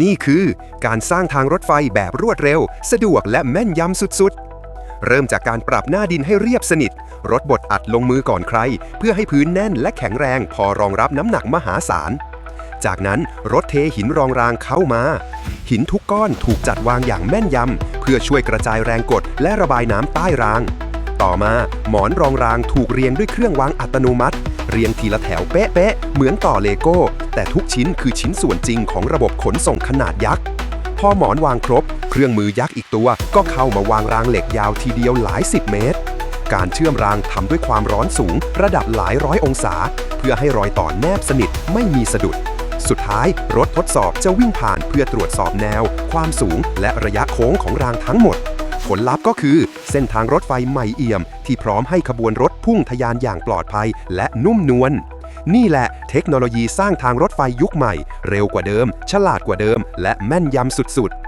นี่คือการสร้างทางรถไฟแบบรวดเร็ว สะดวกและแม่นยำสุดๆ เริ่มจากการปรับหน้าดินให้เรียบสนิท รถบดอัดลงมือก่อนใคร เพื่อให้พื้นแน่นและแข็งแรงพอรองรับน้ำหนักมหาศาล จากนั้นรถเทหินรองรางเข้ามา หินทุกก้อนถูกจัดวางอย่างแม่นยำ เพื่อช่วยกระจายแรงกดและระบายน้ำใต้ราง ต่อมาหมอนรองรางถูกเรียงด้วยเครื่องวางอัตโนมัติ เรียงทีละแถวเป๊ะๆ เหมือนต่อเลโก้ แต่ทุกชิ้นคือชิ้นส่วนจริงของระบบขนส่งขนาดยักษ์ พอหมอนวางครบ เครื่องมือยักษ์อีกตัว ก็เข้ามาวางรางเหล็กยาวทีเดียวหลายสิบเมตร การเชื่อมรางทำด้วยความร้อนสูง ระดับหลายร้อยองศา เพื่อให้รอยต่อแนบสนิทไม่มีสะดุดสุดท้าย รถทดสอบจะวิ่งผ่านเพื่อตรวจสอบแนว ความสูง และระยะโค้งของรางทั้งหมด ผลลัพธ์ก็คือ เส้นทางรถไฟใหม่เอี่ยม ที่พร้อมให้ขบวนรถพุ่งทะยานอย่างปลอดภัยและนุ่มนวลนี่แหละเทคโนโลยีสร้างทางรถไฟยุคใหม่ เร็วกว่าเดิม ฉลาดกว่าเดิม และแม่นยำสุดๆ